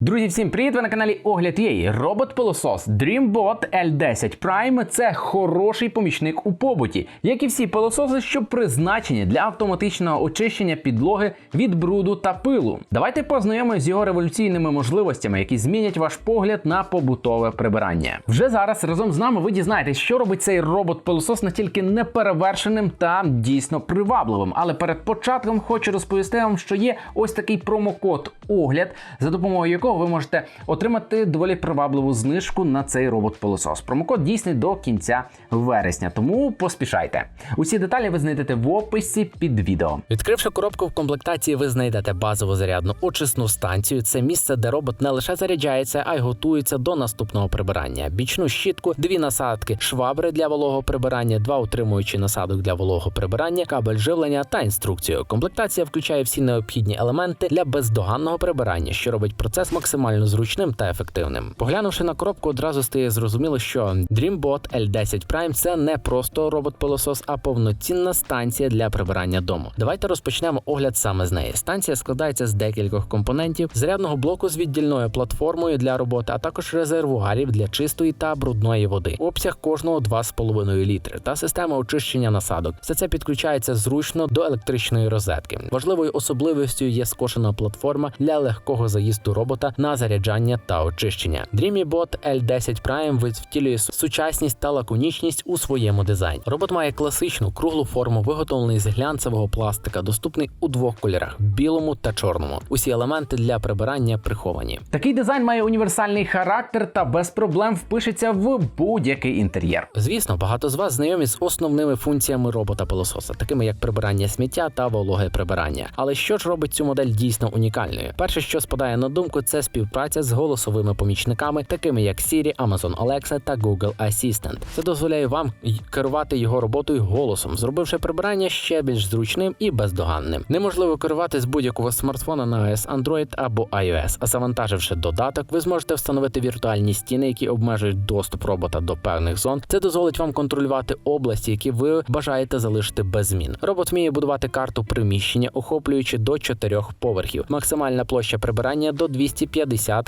Друзі, всім привіт! Ви на каналі Огляд Єї. Робот-пилосос DreamBot L10 Prime це хороший помічник у побуті, як і всі пилососи, що призначені для автоматичного очищення підлоги від бруду та пилу. Давайте познайомимося з його революційними можливостями, які змінять ваш погляд на побутове прибирання. Вже зараз разом з нами ви дізнаєтесь, що робить цей робот-пилосос настільки неперевершеним та дійсно привабливим. Але перед початком хочу розповісти вам, що є ось такий промокод огляд, за допомогою якого ви можете отримати доволі привабливу знижку на цей робот-пилосос. Промокод дійсний до кінця вересня, тому поспішайте. Усі деталі ви знайдете в описі під відео. Відкривши коробку в комплектації, ви знайдете базову зарядну очисну станцію. Це місце, де робот не лише заряджається, а й готується до наступного прибирання. Бічну щітку, дві насадки, швабри для вологого прибирання, два утримуючі насадок для вологого прибирання, кабель живлення та інструкцію. Комплектація включає всі необхідні елементи для бездоганного прибирання, що робить процес максимально зручним та ефективним. Поглянувши на коробку, одразу стає зрозуміло, що DreamBot L10 Prime це не просто робот-пилосос, а повноцінна станція для прибирання дому. Давайте розпочнемо огляд саме з неї. Станція складається з декількох компонентів: зарядного блоку з віддільною платформою для роботи, а також резервуарів для чистої та брудної води. Обсяг кожного 2,5 літри та система очищення насадок. Все це підключається зручно до електричної розетки. Важливою особливістю є скошена платформа для легкого заїзду робота на заряджання та очищення. DreamyBot L10 Prime втілює сучасність та лаконічність у своєму дизайні. Робот має класичну круглу форму, виготовлений з глянцевого пластика, доступний у двох кольорах білому та чорному. Усі елементи для прибирання приховані. Такий дизайн має універсальний характер та без проблем впишеться в будь-який інтер'єр. Звісно, багато з вас знайомі з основними функціями робота-пилососа, такими як прибирання сміття та вологе прибирання. Але що ж робить цю модель дійсно унікальною? Перше, що спадає на думку, це співпраця з голосовими помічниками, такими як Siri, Amazon Alexa та Google Assistant. Це дозволяє вам керувати його роботою голосом, зробивши прибирання ще більш зручним і бездоганним. Неможливо керувати з будь-якого смартфона на iOS, Android або iOS. А завантаживши додаток, ви зможете встановити віртуальні стіни, які обмежують доступ робота до певних зон. Це дозволить вам контролювати області, які ви бажаєте залишити без змін. Робот вміє будувати карту приміщення, охоплюючи до чотирьох поверхів. Максимальна площа прибирання до 250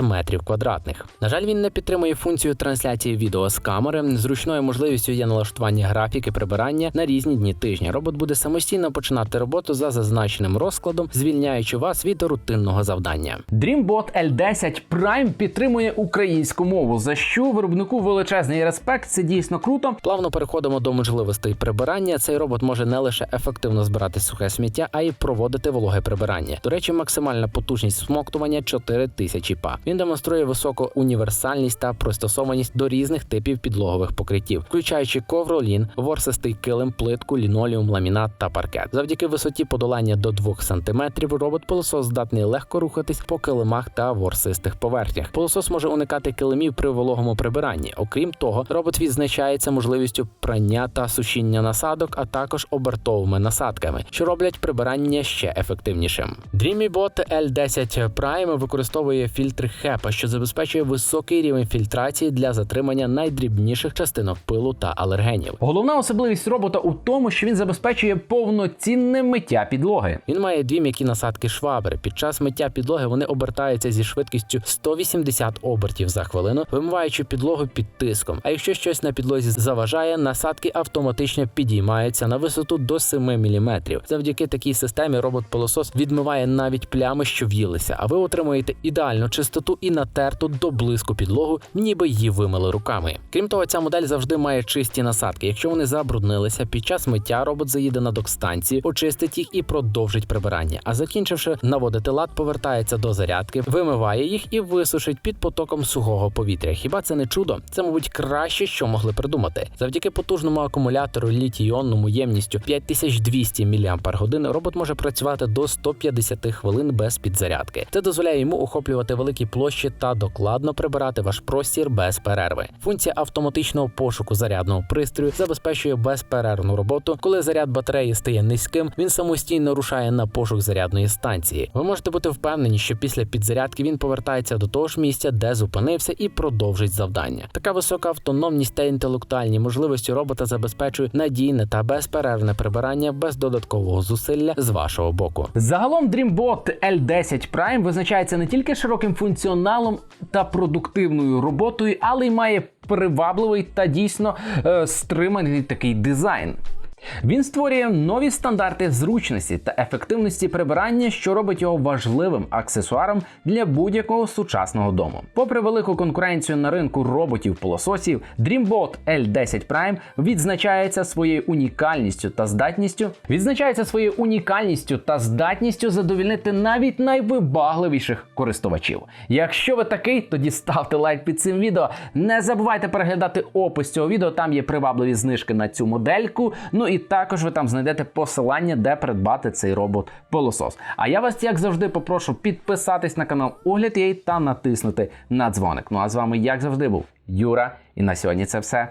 метрів квадратних. На жаль, він не підтримує функцію трансляції відео з камери. Зручною можливістю є налаштування графіки прибирання на різні дні тижня. Робот буде самостійно починати роботу за зазначеним розкладом, звільняючи вас від рутинного завдання. DreamBot L10 Prime підтримує українську мову, за що виробнику величезний респект. Це дійсно круто. Плавно переходимо до можливостей прибирання. Цей робот може не лише ефективно збирати сухе сміття, а й проводити вологе прибирання. До речі, максимальна потужність всмоктування 4000 па. Він демонструє високу універсальність та пристосованість до різних типів підлогових покриттів, включаючи ковролін, ворсистий килим, плитку, лінолеум, ламінат та паркет. Завдяки висоті подолання до 2 см робот пилосос здатний легко рухатись по килимах та ворсистих поверхнях. Пилосос може уникати килимів при вологому прибиранні. Окрім того, робот відзначається можливістю прання та сушіння насадок, а також обертовими насадками, що роблять прибирання ще ефективнішим. DreamyBot L10 Prime використовує фільтр HEPA, що забезпечує високий рівень фільтрації для затримання найдрібніших частинок пилу та алергенів. Головна особливість робота у тому, що він забезпечує повноцінне миття підлоги. Він має дві м'які насадки швабри. Під час миття підлоги вони обертаються зі швидкістю 180 обертів за хвилину, вимиваючи підлогу під тиском. А якщо щось на підлозі заважає, насадки автоматично підіймаються на висоту до 7 мм. Завдяки такій системі робот-пилосос відмиває навіть плями, що в'їлися, а ви отримуєте ідеальну чистоту і натерту до блиску підлогу, ніби її вимили руками. Крім того, ця модель завжди має чисті насадки. Якщо вони забруднилися, під час миття робот заїде на док-станції, очистить їх і продовжить прибирання. А закінчивши наводити лад, повертається до зарядки, вимиває їх і висушить під потоком сухого повітря. Хіба це не чудо? Це, мабуть, краще, що могли придумати. Завдяки потужному акумулятору літій-іонному ємністю 5200 мАч робот може працювати до 150 хвилин без підзарядки. Це дозволяє йому охоплювати великі площі та докладно прибирати ваш простір без перерви. Функція автоматичного пошуку зарядного пристрою забезпечує безперервну роботу. Коли заряд батареї стає низьким, він самостійно рушає на пошук зарядної станції. Ви можете бути впевнені, що після підзарядки він повертається до того ж місця, де зупинився, і продовжить завдання. Така висока автономність та інтелектуальні можливості робота забезпечують надійне та безперервне прибирання без додаткового зусилля з вашого боку. Загалом DreamBot L10 Prime визначається не тільки широким функціоналом та продуктивною роботою, але й має привабливий та дійсно е, стриманий такий дизайн. Він створює нові стандарти зручності та ефективності прибирання, що робить його важливим аксесуаром для будь-якого сучасного дому. Попри велику конкуренцію на ринку роботів-пилососів, DreamBot L10 Prime відзначається своєю унікальністю та здатністю відзначається своєю унікальністю та здатністю задовільнити навіть найвибагливіших користувачів. Якщо ви такий, тоді ставте лайк під цим відео. Не забувайте переглядати опис цього відео. Там є привабливі знижки на цю модельку. Ну і також ви там знайдете посилання, де придбати цей робот пилосос. А я вас, як завжди, попрошу підписатись на канал Огляд Єй та натиснути на дзвоник. Ну а з вами, як завжди, був Юра. І на сьогодні це все.